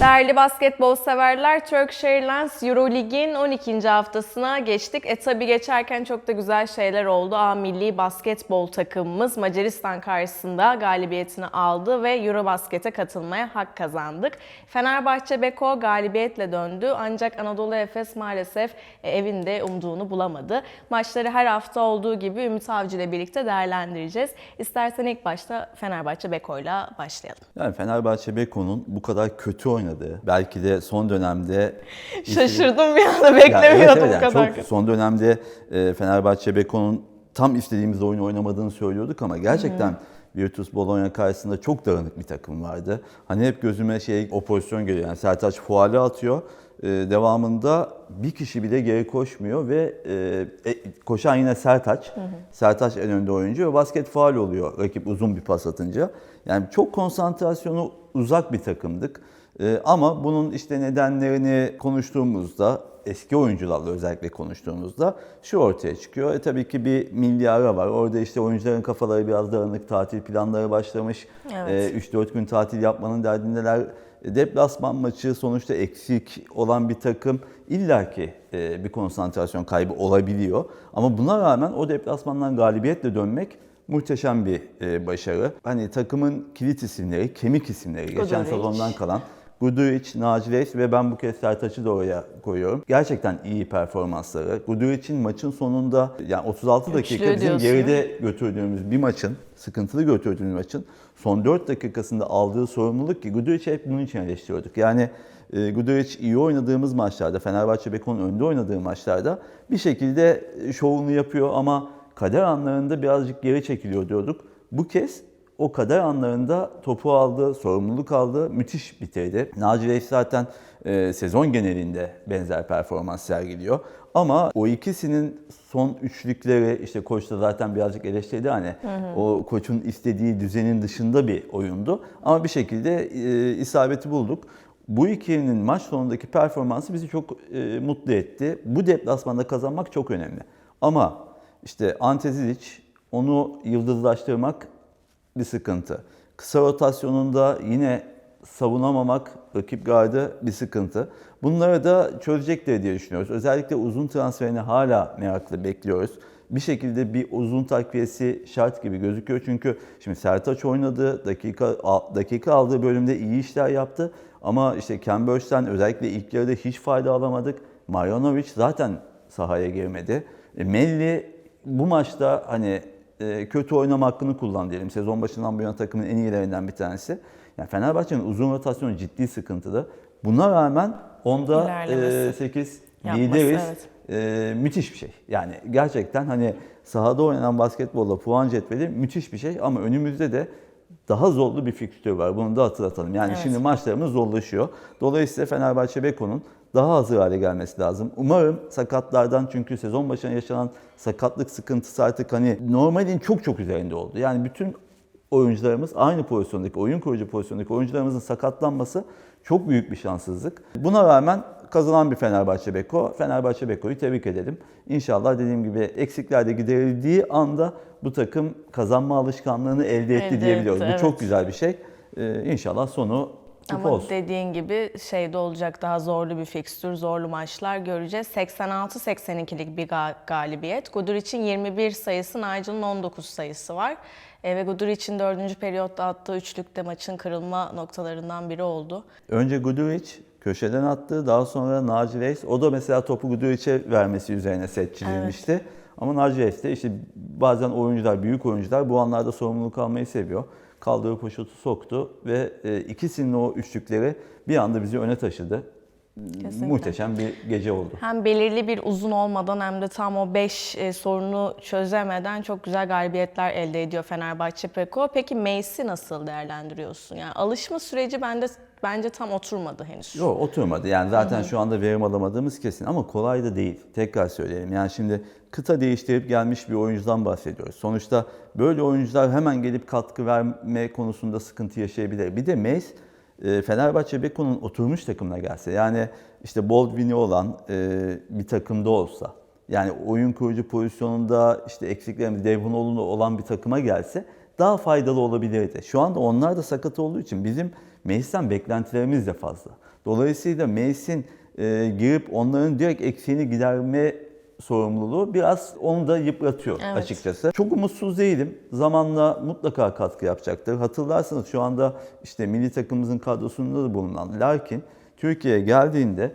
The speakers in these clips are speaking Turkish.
Değerli basketbol severler, Turkish Airlines Eurolig'in 12. haftasına geçtik. E tabi geçerken çok da güzel şeyler oldu. A milli basketbol takımımız Macaristan karşısında galibiyetini aldı ve Eurobasket'e katılmaya hak kazandık. Fenerbahçe Beko galibiyetle döndü ancak Anadolu Efes maalesef e, evinde umduğunu bulamadı. Maçları her hafta olduğu gibi Ümit Avcı ile birlikte değerlendireceğiz. İstersen ilk başta Fenerbahçe Beko'yla başlayalım. Yani Fenerbahçe Beko'nun bu kadar kötü oynadığı, belki de son dönemde... Şaşırdım bir anda Yani beklemiyordum evet, bu evet, yani kadar. çok son dönemde e, Fenerbahçe Beko'nun tam istediğimiz oyunu oynamadığını söylüyorduk ama gerçekten Virtus Bologna karşısında çok dağınık bir takım vardı. Hani hep gözüme şey o pozisyon geliyor. Yani Sertaç fuali atıyor. E, devamında bir kişi bile geri koşmuyor ve e, e, koşan yine Sertaç. Sertaç en önde oyuncu ve basket faal oluyor rakip uzun bir pas atınca. Yani çok konsantrasyonu uzak bir takımdık. Ee, ama bunun işte nedenlerini konuştuğumuzda, eski oyuncularla özellikle konuştuğumuzda şu ortaya çıkıyor. E tabii ki bir milli ara var. Orada işte oyuncuların kafaları biraz dağınık, tatil planları başlamış. Evet. Ee, 3-4 gün tatil yapmanın derdindeler. E, Deplasman maçı sonuçta eksik olan bir takım illaki e, bir konsantrasyon kaybı olabiliyor. Ama buna rağmen o deplasmandan galibiyetle dönmek muhteşem bir e, başarı. Hani takımın kilit isimleri, kemik isimleri geçen sezondan kalan Guduric, Naci Reis ve ben bu kez Sertaç'ı da oraya koyuyorum. Gerçekten iyi performansları. Guduric'in maçın sonunda yani 36 dakika Üçlü bizim geride götürdüğümüz bir maçın, sıkıntılı götürdüğümüz maçın son 4 dakikasında aldığı sorumluluk ki Guduric'i hep bunun için eleştiriyorduk. Yani e, Guduric iyi oynadığımız maçlarda, Fenerbahçe Beko'nun önde oynadığı maçlarda bir şekilde şovunu yapıyor ama kader anlarında birazcık geri çekiliyor diyorduk. Bu kez o kader anlarında topu aldı, sorumluluk aldı, müthiş bitirdi. Naci Reis zaten e, sezon genelinde benzer performans sergiliyor. Ama o ikisinin son üçlükleri, işte koç da zaten birazcık eleştirdi hani o koçun istediği düzenin dışında bir oyundu. Ama bir şekilde e, isabeti bulduk. Bu ikilinin maç sonundaki performansı bizi çok e, mutlu etti. Bu deplasmanda kazanmak çok önemli. Ama işte Ante Zizic, onu yıldızlaştırmak bir sıkıntı. Kısa rotasyonunda yine savunamamak rakip gardı bir sıkıntı. Bunları da çözecekler diye düşünüyoruz. Özellikle uzun transferini hala meraklı bekliyoruz. Bir şekilde bir uzun takviyesi şart gibi gözüküyor. Çünkü şimdi Sertaç oynadı, dakika dakika aldığı bölümde iyi işler yaptı. Ama işte Cambridge'den özellikle ilk yarıda hiç fayda alamadık. Marjanovic zaten sahaya girmedi. E, Melli bu maçta hani kötü oynama hakkını kullan diyelim. Sezon başından bu yana takımın en iyilerinden bir tanesi. Yani Fenerbahçe'nin uzun rotasyonu ciddi sıkıntılı. Buna rağmen onda İlerlemesi. 8 Yapması, lideriz. evet. E, müthiş bir şey. Yani gerçekten hani sahada oynanan basketbolla puan cetveli müthiş bir şey ama önümüzde de daha zorlu bir fikstür var. Bunu da hatırlatalım. Yani Evet. şimdi maçlarımız zorlaşıyor. Dolayısıyla Fenerbahçe Beko'nun daha hazır hale gelmesi lazım. Umarım sakatlardan çünkü sezon başına yaşanan sakatlık sıkıntısı artık hani normalin çok çok üzerinde oldu. Yani bütün oyuncularımız aynı pozisyondaki, oyun kurucu pozisyondaki oyuncularımızın sakatlanması çok büyük bir şanssızlık. Buna rağmen kazanan bir Fenerbahçe Beko. Fenerbahçe Beko'yu tebrik edelim. İnşallah dediğim gibi eksikler de giderildiği anda bu takım kazanma alışkanlığını elde etti Elde diyebiliyoruz. etti, Bu çok evet. güzel bir şey. Ee, inşallah sonu Ama olsun. dediğin gibi şeyde olacak daha zorlu bir fikstür, zorlu maçlar göreceğiz. 86-82'lik bir ga- galibiyet. Guduric'in 21 sayısı, Nigel'ın 19 sayısı var. E, ve Guduric'in 4. periyotta attığı üçlükte maçın kırılma noktalarından biri oldu. Önce Guduric köşeden attı. Daha sonra Naci Reis. O da mesela topu Guduric'e vermesi üzerine set çizilmişti. Ama Naci Reis de işte bazen oyuncular, büyük oyuncular bu anlarda sorumluluk almayı seviyor. Kaldığı poşeti soktu ve e, ikisinin o üçlükleri bir anda bizi öne taşıdı. Kesinlikle. Muhteşem bir gece oldu. Hem belirli bir uzun olmadan hem de tam o 5 sorunu çözemeden çok güzel galibiyetler elde ediyor Fenerbahçe Peko. Peki Mace'i nasıl değerlendiriyorsun? Yani alışma süreci bende bence tam oturmadı henüz. Yok oturmadı. Yani zaten şu anda verim alamadığımız kesin ama kolay da değil. Tekrar söyleyelim. Yani şimdi kıta değiştirip gelmiş bir oyuncudan bahsediyoruz. Sonuçta böyle oyuncular hemen gelip katkı verme konusunda sıkıntı yaşayabilir. Bir de e, Fenerbahçe Beko'nun oturmuş takımına gelse yani işte Baldwin'i olan e, bir takımda olsa yani oyun kurucu pozisyonunda işte eksiklerimiz Devhunoğlu'nda olan bir takıma gelse daha faydalı olabilirdi. Şu anda onlar da sakat olduğu için bizim Meclisten beklentilerimiz de fazla. Dolayısıyla Meclis'in e, girip onların direkt eksiğini giderme sorumluluğu biraz onu da yıpratıyor Evet. açıkçası. Çok umutsuz değilim. Zamanla mutlaka katkı yapacaktır. Hatırlarsanız şu anda işte milli takımımızın kadrosunda da bulunan Larkin Türkiye'ye geldiğinde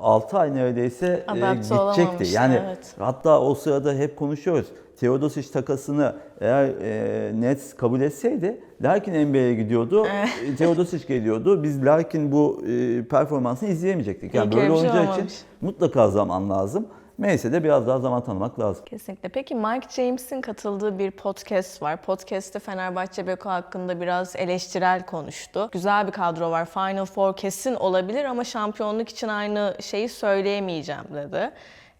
6 ay neredeyse e, Adapte gidecekti. Yani evet. hatta o sırada hep konuşuyoruz. Teodosic takasını eğer e, Nets kabul etseydi Larkin NBA'ye gidiyordu. e, Teodosic geliyordu. Biz Larkin bu e, performansını izleyemeyecektik. Yani ki böyle şey için olmamış. mutlaka zaman lazım. Neyse de biraz daha zaman tanımak lazım. Kesinlikle. Peki Mike James'in katıldığı bir podcast var. Podcast'te Fenerbahçe Beko hakkında biraz eleştirel konuştu. Güzel bir kadro var. Final Four kesin olabilir ama şampiyonluk için aynı şeyi söyleyemeyeceğim dedi.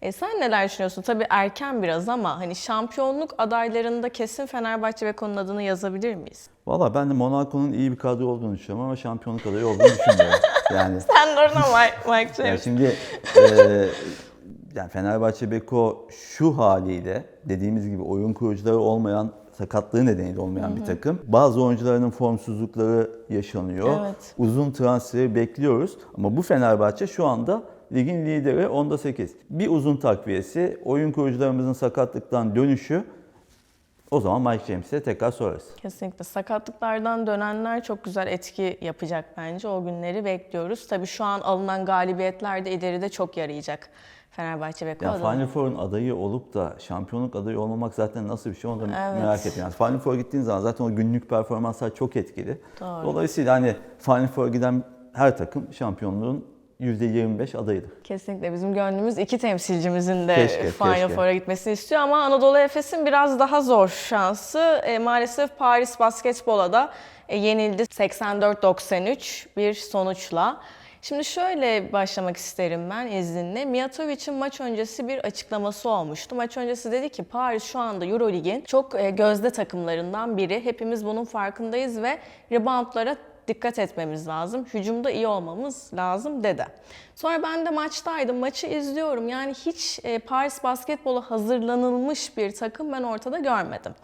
E sen neler düşünüyorsun? Tabii erken biraz ama hani şampiyonluk adaylarında kesin Fenerbahçe Beko'nun adını yazabilir miyiz? Valla ben de Monaco'nun iyi bir kadro olduğunu düşünüyorum ama şampiyonluk adayı olduğunu düşünmüyorum. Yani Sen de orada Mike, Mike James. şimdi e, yani Fenerbahçe Beko şu haliyle dediğimiz gibi oyun kurucuları olmayan sakatlığı nedeniyle olmayan bir takım. Bazı oyuncularının formsuzlukları yaşanıyor. Evet. Uzun transferi bekliyoruz ama bu Fenerbahçe şu anda ligin lideri onda 8. Bir uzun takviyesi, oyun kurucularımızın sakatlıktan dönüşü o zaman Mike James'e tekrar sorarız. Kesinlikle. Sakatlıklardan dönenler çok güzel etki yapacak bence. O günleri bekliyoruz. Tabii şu an alınan galibiyetler de ileride çok yarayacak Fenerbahçe Ya adına. Final Four'un adayı olup da şampiyonluk adayı olmamak zaten nasıl bir şey onu da Evet. merak ettim. Yani Final Four'a gittiğin zaman zaten o günlük performanslar çok etkili. Doğru. Dolayısıyla hani Final Four'a giden her takım şampiyonluğun %25 adayıdır. Kesinlikle bizim gönlümüz iki temsilcimizin de Keşke, Final. Four'a gitmesini istiyor ama Anadolu Efes'in biraz daha zor şansı. E, maalesef Paris Basketbol'a da e, yenildi 84-93 bir sonuçla. Şimdi şöyle başlamak isterim ben izninle. Mijatovic'in maç öncesi bir açıklaması olmuştu. Maç öncesi dedi ki Paris şu anda Eurolig'in çok e, gözde takımlarından biri. Hepimiz bunun farkındayız ve reboundlara dikkat etmemiz lazım. Hücumda iyi olmamız lazım dedi. Sonra ben de maçtaydım. Maçı izliyorum. Yani hiç e, Paris basketbola hazırlanılmış bir takım ben ortada görmedim.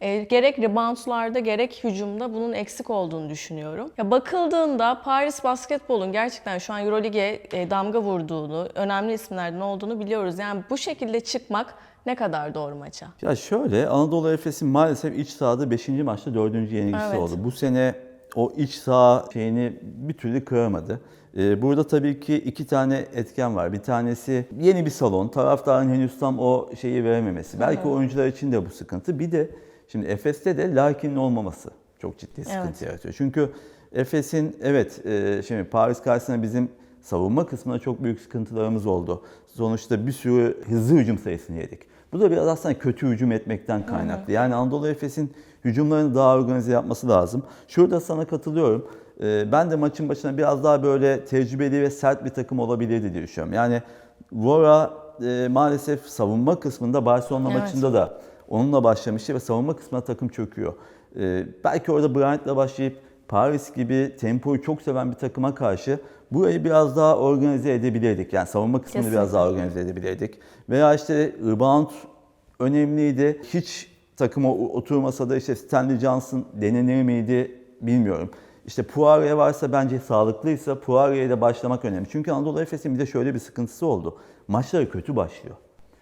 E, gerek reboundlarda gerek hücumda bunun eksik olduğunu düşünüyorum. Ya bakıldığında Paris basketbolun gerçekten şu an Euroleague'e e, damga vurduğunu, önemli isimlerden olduğunu biliyoruz. Yani bu şekilde çıkmak ne kadar doğru maça? Ya şöyle Anadolu Efes'in maalesef iç sahada 5. maçta 4. yenilgisi Evet. oldu. Bu sene o iç saha şeyini bir türlü kıramadı. Ee, Burada tabii ki iki tane etken var. Bir tanesi yeni bir salon. Taraftarın henüz tam o şeyi verememesi. Belki oyuncular için de bu sıkıntı. Bir de şimdi Efes'te de Larkin'in olmaması çok ciddi sıkıntı Evet. yaratıyor. Çünkü Efes'in evet e, şimdi Paris karşısında bizim savunma kısmında çok büyük sıkıntılarımız oldu. Sonuçta bir sürü hızlı hücum sayısını yedik. Bu da biraz aslında kötü hücum etmekten kaynaklı. Yani Anadolu Efes'in hücumlarını daha organize yapması lazım. Şurada sana katılıyorum. Ee, Ben de maçın başına biraz daha böyle tecrübeli ve sert bir takım olabilirdi diye düşünüyorum. Yani Vora e, maalesef savunma kısmında Barcelona Evet. maçında da onunla başlamıştı ve savunma kısmına takım çöküyor. Ee, belki orada Bryant'la başlayıp Paris gibi tempoyu çok seven bir takıma karşı burayı biraz daha organize edebilirdik. Yani savunma kısmını biraz Kesinlikle. daha organize edebilirdik. Veya işte rebound önemliydi. Hiç takıma oturmasa da işte Stanley Johnson denenir miydi bilmiyorum. İşte Poirier varsa bence sağlıklıysa Poirier ile başlamak önemli. Çünkü Anadolu Efes'in bir de şöyle bir sıkıntısı oldu. Maçları kötü başlıyor.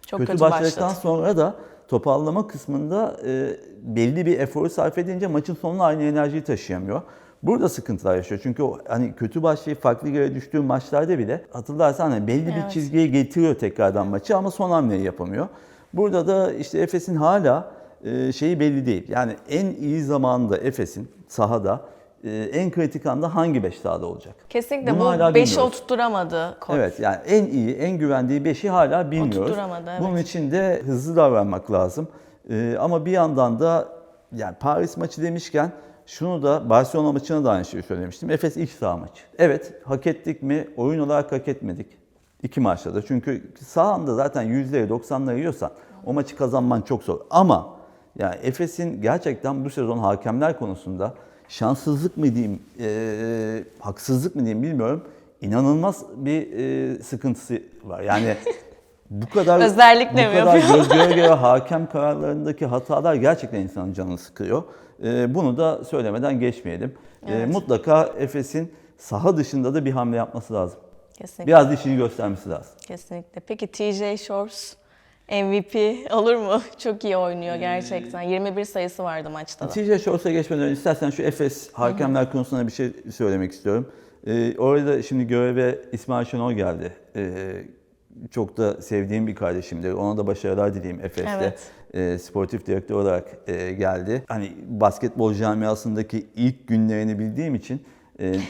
Çok kötü, kötü başladıktan başladı. sonra da toparlama kısmında e, belli bir eforu sarf edince maçın sonuna aynı enerjiyi taşıyamıyor. Burada sıkıntılar yaşıyor. Çünkü o hani kötü başlayıp farklı yere düştüğü maçlarda bile hatırlarsan hani belli bir Evet. çizgiye getiriyor tekrardan maçı ama son hamleyi yapamıyor. Burada da işte Efes'in hala e, şeyi belli değil. Yani en iyi zamanında Efes'in sahada en kritik anda hangi beş sahada olacak? Kesinlikle Bunu bu hala 5'i bilmiyoruz. oturtturamadı koç. Evet yani en iyi, en güvendiği beşi hala bilmiyoruz. Oturtturamadı, evet. Bunun için de hızlı davranmak lazım. Ee, ama bir yandan da yani Paris maçı demişken şunu da Barcelona maçına da aynı şeyi söylemiştim. Efes iç saha maçı. Evet hak ettik mi? Oyun olarak hak etmedik. İki maçta da. Çünkü sahanda zaten yüzleri 90'ları yiyorsan o maçı kazanman çok zor. Ama yani Efes'in gerçekten bu sezon hakemler konusunda şanssızlık mı diyeyim, e, haksızlık mı diyeyim bilmiyorum. İnanılmaz bir e, sıkıntısı var. Yani bu kadar Özellikle bu mi kadar yapıyor? göz göre göre hakem kararlarındaki hatalar gerçekten insanın canını sıkıyor. E, bunu da söylemeden geçmeyelim. E, mutlaka Efes'in saha dışında da bir hamle yapması lazım. Kesinlikle. Biraz dişini göstermesi lazım. Kesinlikle. Peki TJ Shorts MVP olur mu? Çok iyi oynuyor gerçekten. 21 sayısı vardı maçta da. TJ Shorts'a geçmeden önce istersen şu Efes hakemler konusunda bir şey söylemek istiyorum. Ee, orada şimdi göreve İsmail Şenol geldi. Ee, çok da sevdiğim bir kardeşimdir. Ona da başarılar dileyim Efes'te. Evet. Ee, sportif direktör olarak e, geldi. Hani basketbol camiasındaki ilk günlerini bildiğim için e,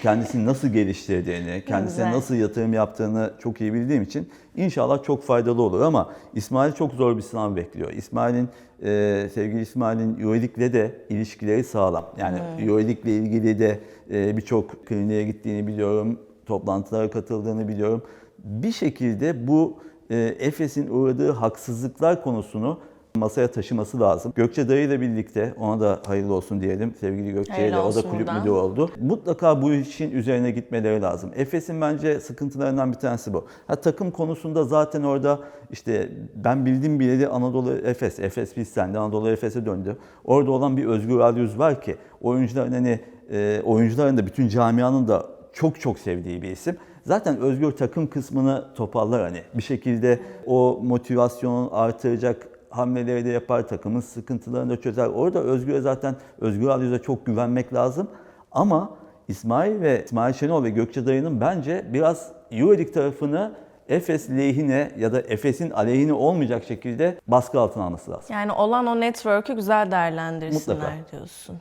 kendisini nasıl geliştirdiğini, kendisine Güzel. nasıl yatırım yaptığını çok iyi bildiğim için inşallah çok faydalı olur ama İsmail çok zor bir sınav bekliyor. İsmail'in e, sevgili İsmail'in Euroleague'le de ilişkileri sağlam. Yani Euroleague'le ilgili de e, birçok kliniğe gittiğini biliyorum, toplantılara katıldığını biliyorum. Bir şekilde bu e, Efes'in uğradığı haksızlıklar konusunu masaya taşıması lazım. Gökçe Dayı ile birlikte ona da hayırlı olsun diyelim. Sevgili Gökçe'ye de o da kulüp buradan. müdürü oldu. Mutlaka bu işin üzerine gitmeleri lazım. Efes'in bence sıkıntılarından bir tanesi bu. Ha, takım konusunda zaten orada işte ben bildiğim bileli Anadolu Efes, Efes Pilsen'de Anadolu Efes'e döndü. Orada olan bir Özgür Alyüz var ki oyuncuların hani e, oyuncuların da bütün camianın da çok çok sevdiği bir isim. Zaten Özgür takım kısmını toparlar hani bir şekilde o motivasyonu artıracak hamleleri de yapar, takımın sıkıntılarını da çözer. Orada Özgür'e zaten Özgür Alyüz'e çok güvenmek lazım. Ama İsmail ve İsmail Şenol ve Gökçe Dayı'nın bence biraz Euroleague tarafını Efes lehine ya da Efes'in aleyhine olmayacak şekilde baskı altına alması lazım. Yani olan o network'ü güzel değerlendirsinler Mutlaka. diyorsun.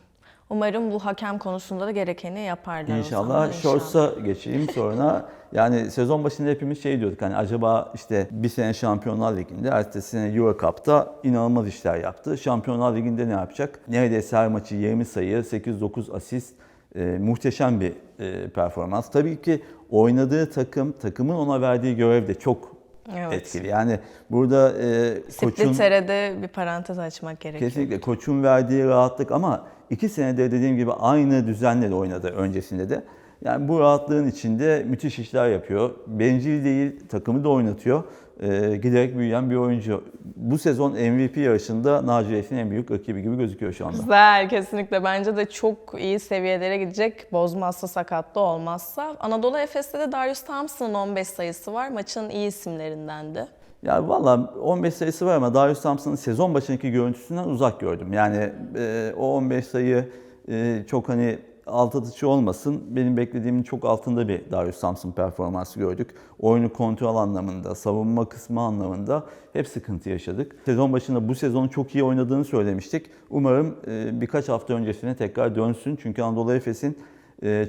Umarım bu hakem konusunda da gerekeni yaparlar İnşallah Shorts'a geçeyim sonra. Yani sezon başında hepimiz şey diyorduk hani acaba işte bir sene Şampiyonlar Ligi'nde, ertesi sene Euro Cup'ta inanılmaz işler yaptı. Şampiyonlar Ligi'nde ne yapacak? Neredeyse her maçı 20 sayı, 8-9 asist, e, muhteşem bir e, performans. Tabii ki oynadığı takım, takımın ona verdiği görev de çok Evet. etkili. Yani burada e, koçun... Splitter'e bir parantez açmak gerekiyor. Kesinlikle koçun verdiği rahatlık ama iki senede dediğim gibi aynı düzenle de oynadı öncesinde de. Yani bu rahatlığın içinde müthiş işler yapıyor. Bencil değil, takımı da oynatıyor. Ee, giderek büyüyen bir oyuncu. Bu sezon MVP yarışında Naci Reis'in en büyük rakibi gibi gözüküyor şu anda. Güzel, kesinlikle. Bence de çok iyi seviyelere gidecek. Bozmazsa, sakatlı olmazsa. Anadolu Efes'te de Darius Thompson'ın 15 sayısı var. Maçın iyi isimlerindendi. Ya valla 15 sayısı var ama Darius Thompson'ın sezon başındaki görüntüsünden uzak gördüm. Yani e, o 15 sayı e, çok hani alt atıcı olmasın. Benim beklediğimin çok altında bir Darius Thompson performansı gördük. Oyunu kontrol anlamında, savunma kısmı anlamında hep sıkıntı yaşadık. Sezon başında bu sezonu çok iyi oynadığını söylemiştik. Umarım birkaç hafta öncesine tekrar dönsün. Çünkü Anadolu Efes'in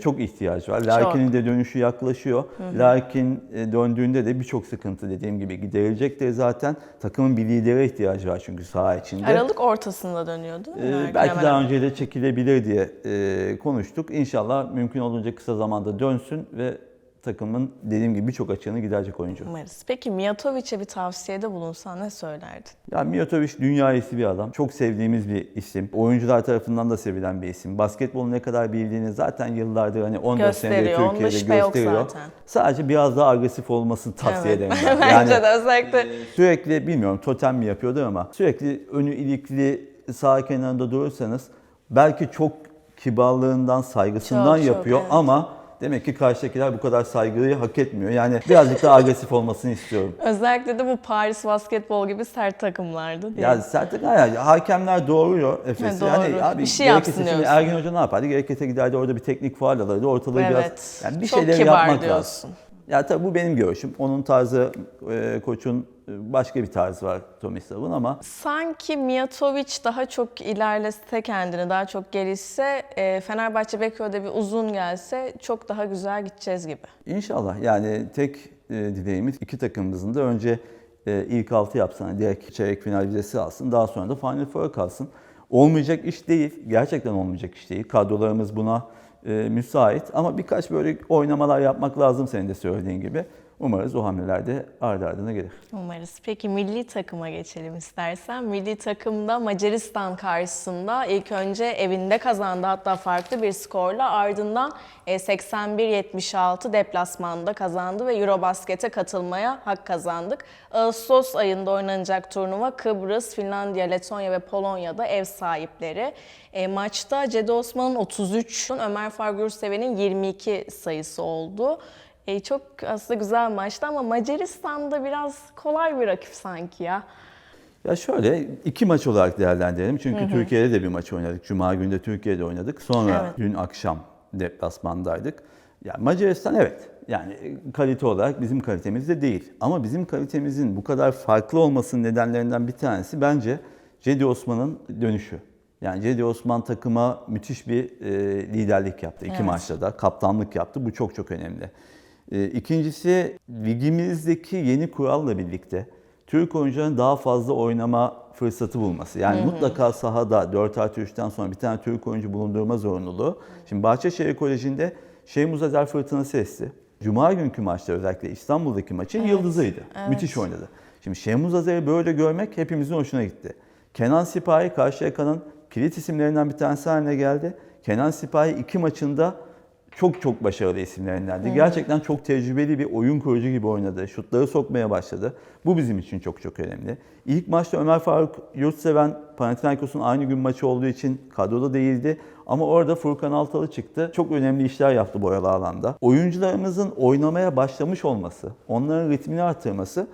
çok ihtiyacı var. Larkin'in de dönüşü yaklaşıyor. Larkin e, döndüğünde de birçok sıkıntı dediğim gibi giderilecektir zaten. Takımın bir lidere ihtiyacı var çünkü saha içinde. Aralık ortasında dönüyordu. Ee, Belki hemen daha hemen. önce de çekilebilir diye e, konuştuk. İnşallah mümkün olduğunca kısa zamanda dönsün ve takımın dediğim gibi birçok açığını giderecek oyuncu. Umarız. Peki Mijatovic'e bir tavsiyede bulunsan ne söylerdin? Ya Mijatovic dünya iyisi bir adam. Çok sevdiğimiz bir isim. Oyuncular tarafından da sevilen bir isim. Basketbolu ne kadar bildiğini zaten yıllardır hani 14 senedir. Onda Türkiye'de şüphe yok gösteriyor. zaten. Sadece biraz daha agresif olmasını tavsiye Evet. ederim ben. Bence Yani- de özellikle Sürekli bilmiyorum totem mi yapıyordur ama sürekli önü ilikli sağ kenarında durursanız belki çok kibarlığından, saygısından Çok, çok, yapıyor evet. ama demek ki karşıdakiler bu kadar saygıyı hak etmiyor. Yani birazcık daha agresif olmasını istiyorum. özellikle de bu Paris basketbol gibi sert takımlardı değil Ya mi? sertlik yani hakemler doğuruyor Efes'i. Doğru. Yani abi Bir şey yapsın şimdi diyorsun. Ergin Hoca ne yapardı? Gerekirse giderdi orada bir teknik faal alırdı. Ortalığı Evet. biraz yani bir Çok şeyler kibar yapmak diyorsun. lazım. Ya tabii bu benim görüşüm. Onun tarzı e, koçun başka bir tarzı var Tomislav'ın ama Sanki Mijatovic daha çok ilerlese kendini, daha çok gelişse, e, Fenerbahçe Bekir'de bir uzun gelse çok daha güzel gideceğiz gibi. İnşallah yani tek e, dileğimiz iki takımımızın da önce e, ilk altı yapsın. Hani direkt çeyrek final vizesi alsın. Daha sonra da Final Four'a kalsın. Olmayacak iş değil. Gerçekten olmayacak iş değil. Kadrolarımız buna müsait. Ama birkaç böyle oynamalar yapmak lazım senin de söylediğin gibi. Umarız o hamleler de ardı ardına gelir. Umarız. Peki milli takıma geçelim istersen. Milli takımda Macaristan karşısında ilk önce evinde kazandı hatta farklı bir skorla ardından e, 81-76 deplasmanda kazandı ve Eurobasket'e katılmaya hak kazandık. Ağustos ayında oynanacak turnuva Kıbrıs, Finlandiya, Letonya ve Polonya'da ev sahipleri. E, maçta Cedi Osman'ın 33, Ömer Faruk Seven'in 22 sayısı oldu. E, çok aslında güzel maçtı ama Macaristan'da biraz kolay bir rakip sanki ya. Ya şöyle iki maç olarak değerlendirelim. Çünkü Türkiye'de de bir maç oynadık. Cuma günü de Türkiye'de oynadık. Sonra Evet. dün akşam deplasmandaydık. Yani Macaristan evet. Yani kalite olarak bizim kalitemizde değil. Ama bizim kalitemizin bu kadar farklı olmasının nedenlerinden bir tanesi bence Cedi Osman'ın dönüşü. Yani Cedi Osman takıma müthiş bir e, liderlik yaptı. iki Evet. maçta da kaptanlık yaptı. Bu çok çok önemli. E, ikincisi ligimizdeki yeni kuralla birlikte Türk oyuncuların daha fazla oynama fırsatı bulması. Yani mutlaka sahada 4 artı 3'ten sonra bir tane Türk oyuncu bulundurma zorunluluğu. Şimdi Bahçeşehir Koleji'nde Şeyh Muzaffer Fırtınası esti. Cuma günkü maçta özellikle İstanbul'daki maçın yıldızıydı. Müthiş oynadı. Şimdi Şeyh Muzaffer'i böyle görmek hepimizin hoşuna gitti. Kenan Sipahi Karşıyaka'nın kilit isimlerinden bir tanesi haline geldi. Kenan Sipahi iki maçında çok çok başarılı isimlerindendi. Gerçekten çok tecrübeli bir oyun kurucu gibi oynadı. Şutları sokmaya başladı. Bu bizim için çok çok önemli. İlk maçta Ömer Faruk Yurtseven Panathinaikos'un aynı gün maçı olduğu için kadroda değildi. Ama orada Furkan Altalı çıktı. Çok önemli işler yaptı bu aralı alanda. Oyuncularımızın oynamaya başlamış olması, onların ritmini artırması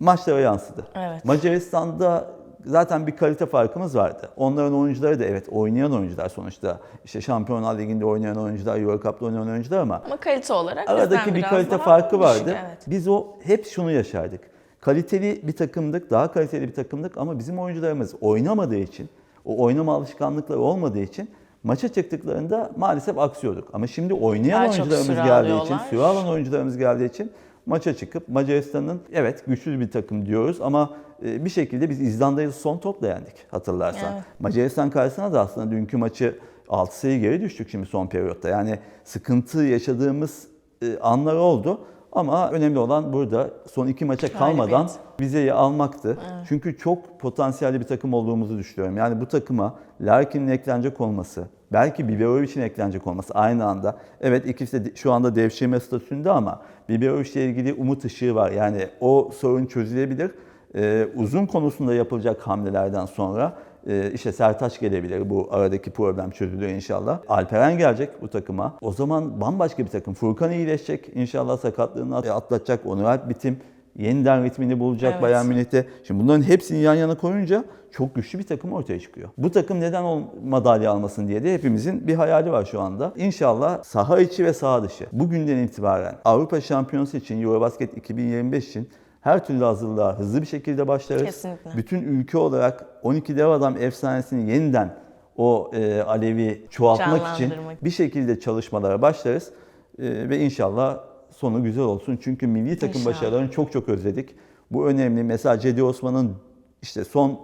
maçlara yansıdı. Evet. Macaristan'da zaten bir kalite farkımız vardı. Onların oyuncuları da evet oynayan oyuncular sonuçta. İşte Şampiyonlar Ligi'nde oynayan oyuncular, Euro Cup'ta oynayan oyuncular ama Ama kalite olarak aradaki bir kalite farkı düşük, vardı. Evet. Biz o hep şunu yaşardık. Kaliteli bir takımdık, daha kaliteli bir takımdık ama bizim oyuncularımız oynamadığı için, o oynama alışkanlıkları olmadığı için maça çıktıklarında maalesef aksıyorduk. Ama şimdi oynayan Daha oyuncularımız geldiği için, süre alan oyuncularımız geldiği için maça çıkıp Macaristan'ın evet güçlü bir takım diyoruz ama e, bir şekilde biz İzlanda'yı son topla yendik hatırlarsan. Evet. Macaristan karşısına da aslında dünkü maçı 6 sayı geri düştük şimdi son periyotta. Yani sıkıntı yaşadığımız e, anlar oldu. Ama önemli olan burada son iki maça kalmadan Galibiyet. vizeyi almaktı. Çünkü çok potansiyelli bir takım olduğumuzu düşünüyorum. Yani bu takıma Larkin'in eklenecek olması, belki Biberovic'in eklenecek olması aynı anda. Evet ikisi de şu anda devşirme statüsünde ama Biberovic ile ilgili umut ışığı var. Yani o sorun çözülebilir. Ee, uzun konusunda yapılacak hamlelerden sonra e, işte Sertaç gelebilir. Bu aradaki problem çözülür inşallah. Alperen gelecek bu takıma. O zaman bambaşka bir takım. Furkan iyileşecek. İnşallah sakatlığını atlatacak. Onur Alp bitim yeniden ritmini bulacak Evet. Bayern Münih'te. Şimdi bunların hepsini yan yana koyunca çok güçlü bir takım ortaya çıkıyor. Bu takım neden o madalya almasın diye de hepimizin bir hayali var şu anda. İnşallah saha içi ve saha dışı bugünden itibaren Avrupa Şampiyonası için Eurobasket 2025 için her türlü hazırlığa hızlı bir şekilde başlarız. Kesinlikle. Bütün ülke olarak 12 dev adam efsanesini yeniden o e, alevi çoğaltmak için bir şekilde çalışmalara başlarız. E, ve inşallah sonu güzel olsun. Çünkü milli takım İnşallah. başarılarını çok çok özledik. Bu önemli. Mesela Cedi Osman'ın işte son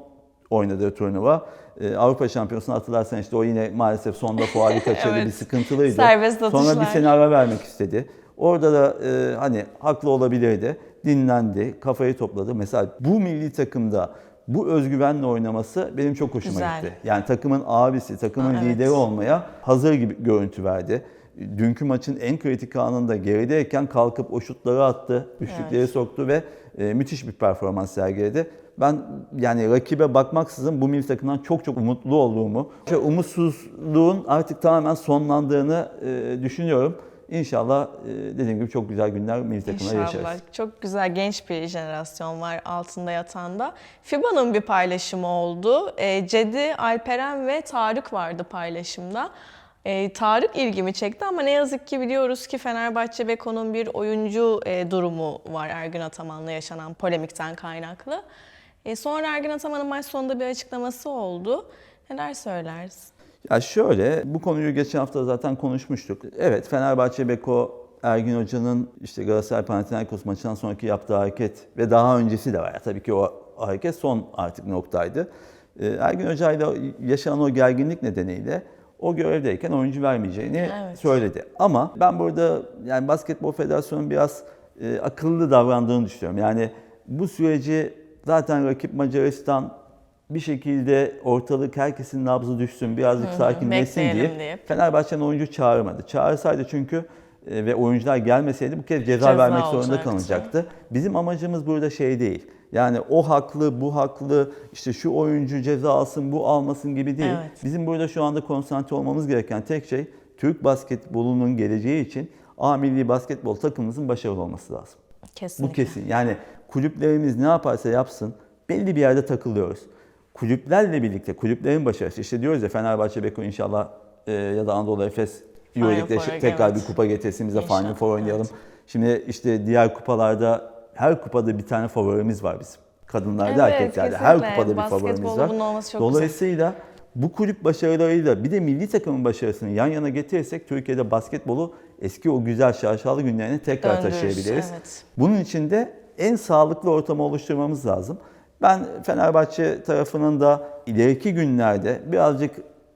oynadığı turnuva e, Avrupa Şampiyonası'nı hatırlarsan işte o yine maalesef sonda fuarı kaçırdı Evet. bir sıkıntılıydı. Serbest Sonra bir atışlar. sene ara vermek istedi. Orada da e, hani haklı olabilirdi. Dinlendi, kafayı topladı. Mesela bu milli takımda bu özgüvenle oynaması benim çok hoşuma Güzel. gitti. Yani takımın abisi, takımın Aa, evet. lideri olmaya hazır gibi görüntü verdi. Dünkü maçın en kritik anında gerideyken kalkıp o şutları attı, üçlükleri Evet. soktu ve e, müthiş bir performans sergiledi. Ben yani rakibe bakmaksızın bu milli takımdan çok çok umutlu olduğumu, işte umutsuzluğun artık tamamen sonlandığını e, düşünüyorum. İnşallah e, dediğim gibi çok güzel günler milli takımla yaşarız. İnşallah. Çok güzel genç bir jenerasyon var altında yatanda. FIBA'nın bir paylaşımı oldu. E, Cedi, Alperen ve Tarık vardı paylaşımda. E, Tarık ilgimi çekti ama ne yazık ki biliyoruz ki Fenerbahçe Beko'nun bir oyuncu e, durumu var Ergün Ataman'la yaşanan polemikten kaynaklı. E, sonra Ergün Ataman'ın maç sonunda bir açıklaması oldu. Neler söylersin? Ya şöyle, bu konuyu geçen hafta zaten konuşmuştuk. Evet, Fenerbahçe Beko Ergin Hoca'nın işte Galatasaray Panathinaikos maçından sonraki yaptığı hareket ve daha öncesi de var. Tabii ki o hareket son artık noktaydı. Ee, Ergin Hoca ile yaşanan o gerginlik nedeniyle o görevdeyken oyuncu vermeyeceğini Evet. söyledi. Ama ben burada yani Basketbol Federasyonu'nun biraz e, akıllı davrandığını düşünüyorum. Yani bu süreci zaten rakip Macaristan bir şekilde ortalık herkesin nabzı düşsün, birazcık sakinleşsin diye. Fenerbahçe'nin oyuncu çağırmadı. Çağırsaydı çünkü e, ve oyuncular gelmeseydi bu kez ceza, Ceza vermek zorunda kalacaktı. Bizim amacımız burada şey değil. Yani o haklı, bu haklı, işte şu oyuncu ceza alsın, bu almasın gibi değil. Evet. Bizim burada şu anda konsantre olmamız gereken tek şey Türk basketbolunun geleceği için A milli basketbol takımımızın başarılı olması lazım. Kesinlikle. Bu kesin. Yani kulüplerimiz ne yaparsa yapsın belli bir yerde takılıyoruz. Kulüplerle birlikte kulüplerin başarısı işte diyoruz ya Fenerbahçe Beko inşallah e, ya da Anadolu Efes Euroleague'de tekrar evet. bir kupa getirsin bize Final Four oynayalım. evet. Şimdi işte diğer kupalarda her kupada bir tane favorimiz var bizim. Kadınlarda, Evet, erkeklerde her kesinlikle. kupada bir favorimiz var. çok güzel. Dolayısıyla bu kulüp başarılarıyla bir de milli takımın başarısını yan yana getirirsek Türkiye'de basketbolu eski o güzel şaşalı günlerine tekrar Döndürürüz, taşıyabiliriz. evet. Bunun için de en sağlıklı ortamı oluşturmamız lazım. Ben Fenerbahçe tarafının da ileriki günlerde birazcık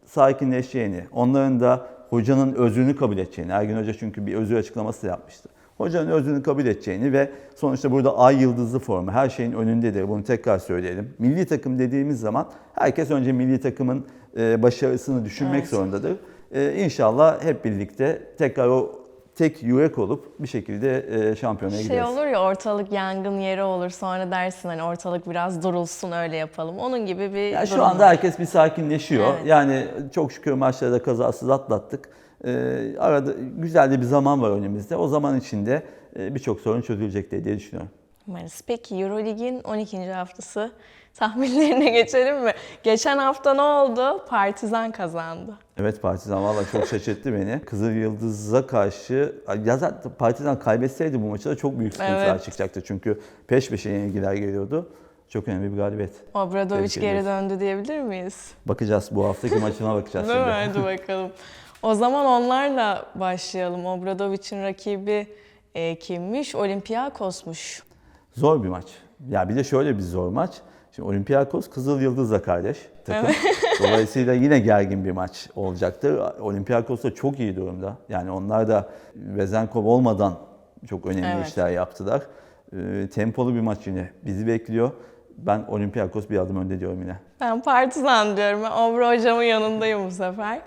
sakinleşeceğini, onların da hocanın özrünü kabul edeceğini, Ergin Hoca çünkü bir özür açıklaması yapmıştı. Hocanın özrünü kabul edeceğini ve sonuçta burada ay yıldızlı formu her şeyin önündedir. Bunu tekrar söyleyelim. Milli takım dediğimiz zaman herkes önce milli takımın e, başarısını düşünmek Evet. zorundadır. E, İnşallah hep birlikte tekrar o tek yürek olup bir şekilde e, şampiyonaya Şey gideriz. olur ya ortalık yangın yeri olur sonra dersin hani ortalık biraz durulsun öyle yapalım. Onun gibi bir Ya şu anda var. herkes bir sakinleşiyor. Evet. Yani çok şükür maçları da kazasız atlattık. Ee, arada güzel de bir zaman var önümüzde. O zaman içinde e, birçok sorun çözülecek diye, düşünüyorum. Umarız. Peki Eurolig'in 12. haftası tahminlerine geçelim mi? Geçen hafta ne oldu? Partizan kazandı. Evet Partizan valla çok şaşırttı beni. Kızıl Yıldız'a karşı ya zaten Partizan kaybetseydi bu maçta da çok büyük sıkıntılar Evet. çıkacaktı. Çünkü peş peşe yenilgiler geliyordu. Çok önemli bir galibiyet. Obradovic Tebrik geri döndü diyebilir miyiz? Bakacağız bu haftaki maçına bakacağız Değil mi? şimdi. Hadi bakalım. O zaman onlarla başlayalım. Obradovic'in rakibi e, kimmiş? Olympiakos'muş. Zor bir maç. Ya bir de şöyle bir zor maç. Şimdi Olympiakos Kızıl Yıldız'la kardeş takım. Dolayısıyla yine gergin bir maç olacaktır. Olympiakos da çok iyi durumda. Yani onlar da Vezenkov olmadan çok önemli Evet. işler yaptılar. Ee, tempolu bir maç yine bizi bekliyor. Ben Olympiakos bir adım önde diyorum yine. Ben Partizan diyorum. Ben Obra hocamın yanındayım bu sefer.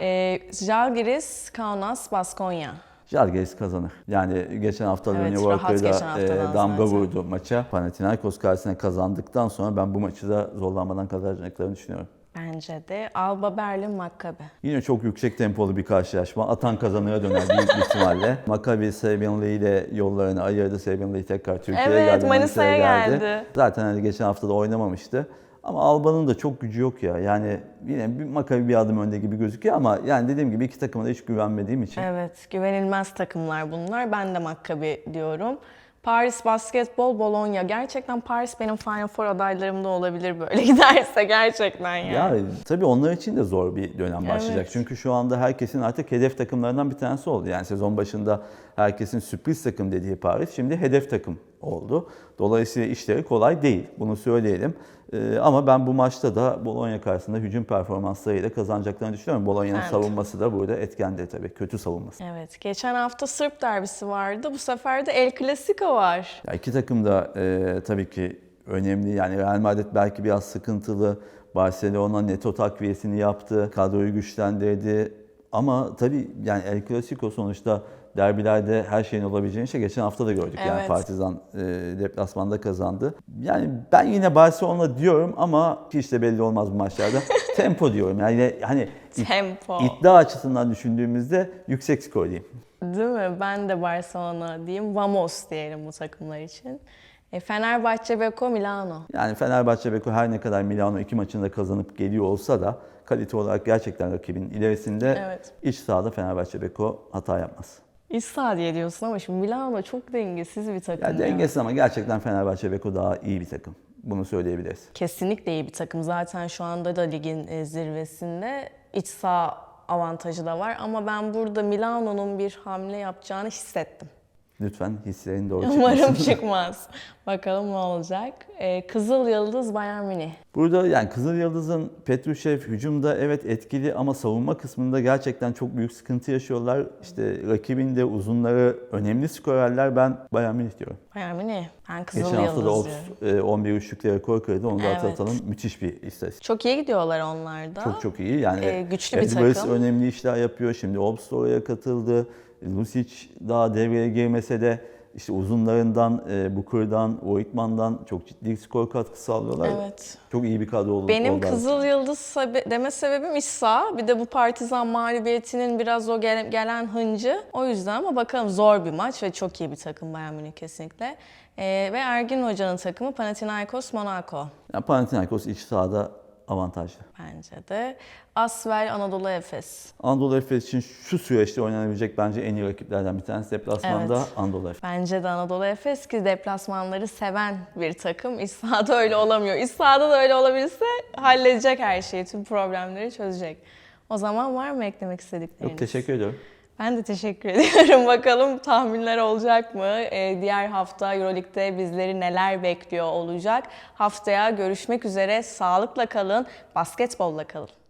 E, Žalgiris, Kaunas, Baskonya. Žalgiris kazanır. Yani geçen hafta Evet, haftadan e, damga zaten. vurdu maça. Panathinaikos karşısına kazandıktan sonra ben bu maçı da zorlanmadan kazanacaklarını düşünüyorum. Bence de Alba Berlin, Maccabi. Yine çok yüksek tempolu bir karşılaşma. Atan kazanıya döner büyük bir ihtimalle. Maccabi Serbian Lee ile yollarını ayırdı. Serbian Lee tekrar Türkiye'ye Evet, geldi. Manisa'ya geldi. Zaten hani geçen hafta da oynamamıştı. Ama Alba'nın da çok gücü yok ya. Yani yine bir Maccabi bir adım önde gibi gözüküyor ama yani dediğim gibi iki takıma da hiç güvenmediğim için. Evet, güvenilmez takımlar bunlar. Ben de Maccabi diyorum. Paris Basketbol, Bologna. Gerçekten Paris benim Final Four adaylarımda olabilir böyle giderse gerçekten yani. Ya tabii onlar için de zor bir dönem başlayacak. Evet. Çünkü şu anda herkesin artık hedef takımlarından bir tanesi oldu. Yani sezon başında herkesin sürpriz takım dediği Paris şimdi hedef takım oldu. Dolayısıyla işleri kolay değil. Bunu söyleyelim. Ee, ama ben bu maçta da Bologna karşısında hücum performanslarıyla kazanacaklarını düşünüyorum. Bologna'nın Evet. savunması da burada etkendi tabii. Kötü savunması. Evet, geçen hafta Sırp derbisi vardı. Bu sefer de El Clasico var. Ya iki takım da e, tabii ki önemli. Yani Real Madrid belki biraz sıkıntılı. Barcelona neto takviyesini yaptı. Kadroyu güçlendirdi. Ama tabii yani El Clasico sonuçta derbilerde her şeyin olabileceğini işte geçen hafta da gördük. Yani Evet. Partizan e, deplasmanda kazandı. Yani ben yine Barcelona diyorum ama hiç de belli olmaz bu maçlarda. Tempo diyorum. Yani hani Tempo. iddia açısından düşündüğümüzde yüksek skor diyeyim. Değil mi? Ben de Barcelona diyeyim. Vamos diyelim bu takımlar için. E, Fenerbahçe, Beko, Milano. Yani Fenerbahçe Beko her ne kadar Milano iki maçında kazanıp geliyor olsa da kalite olarak gerçekten rakibin ilerisinde Evet. iç sahada Fenerbahçe Beko hata yapmaz. İç saha diye diyorsun ama şimdi Milano çok dengesiz bir takım. Yani ya. dengesiz ama gerçekten Fenerbahçe Beko daha iyi bir takım. Bunu söyleyebiliriz. Kesinlikle iyi bir takım. Zaten şu anda da ligin e, zirvesinde iç saha avantajı da var. Ama ben burada Milano'nun bir hamle yapacağını hissettim. Lütfen hislerin doğru Umarım çıkmasın. çıkmaz. Bakalım ne olacak. Ee, Kızıl Yıldız Bayern Münih. Burada yani Kızıl Yıldız'ın Petrushev hücumda evet etkili ama savunma kısmında gerçekten çok büyük sıkıntı yaşıyorlar. İşte rakibin de uzunları önemli skorerler. Ben Bayern Münih diyorum. Bayern Münih. Ben Kızıl Geçen hafta da Yıldız Ops e, 11 üçlükle rekor kırdı. Onu da Evet. hatırlatalım. Müthiş bir istatistik. Çok iyi gidiyorlar onlar da. Çok çok iyi. Yani Ee, güçlü bir Edwards takım. önemli işler yapıyor. Şimdi Ops oraya katıldı. Lucic daha devreye girmese de işte uzunlarından, e, Booker'dan, Voigtman'dan çok ciddi skor katkısı alıyorlar. Evet. Çok iyi bir kadro oldu. Benim. Kızıl Yıldız sebe- deme sebebim İsa. Bir de bu Partizan mağlubiyetinin biraz o gele- gelen hıncı. O yüzden ama bakalım zor bir maç ve çok iyi bir takım Bayern Münih kesinlikle. Ee, ve Ergin Hoca'nın takımı Panathinaikos Monaco Yani Panathinaikos iç sahada avantajlı. bence de. Asvel Anadolu Efes. Anadolu Efes için şu süreçte oynanabilecek bence en iyi rakiplerden bir tanesi deplasmanda Evet. Anadolu Efes. Bence de Anadolu Efes ki deplasmanları seven bir takım. İç sahada öyle olamıyor. İç sahada da öyle olabilirse halledecek her şeyi, tüm problemleri çözecek. O zaman var mı eklemek istedikleriniz? Çok teşekkür ediyorum. Ben de teşekkür ediyorum. Bakalım tahminler olacak mı? Ee, diğer hafta Euroleague'de bizleri neler bekliyor olacak? Haftaya görüşmek üzere. Sağlıkla kalın, basketbolla kalın.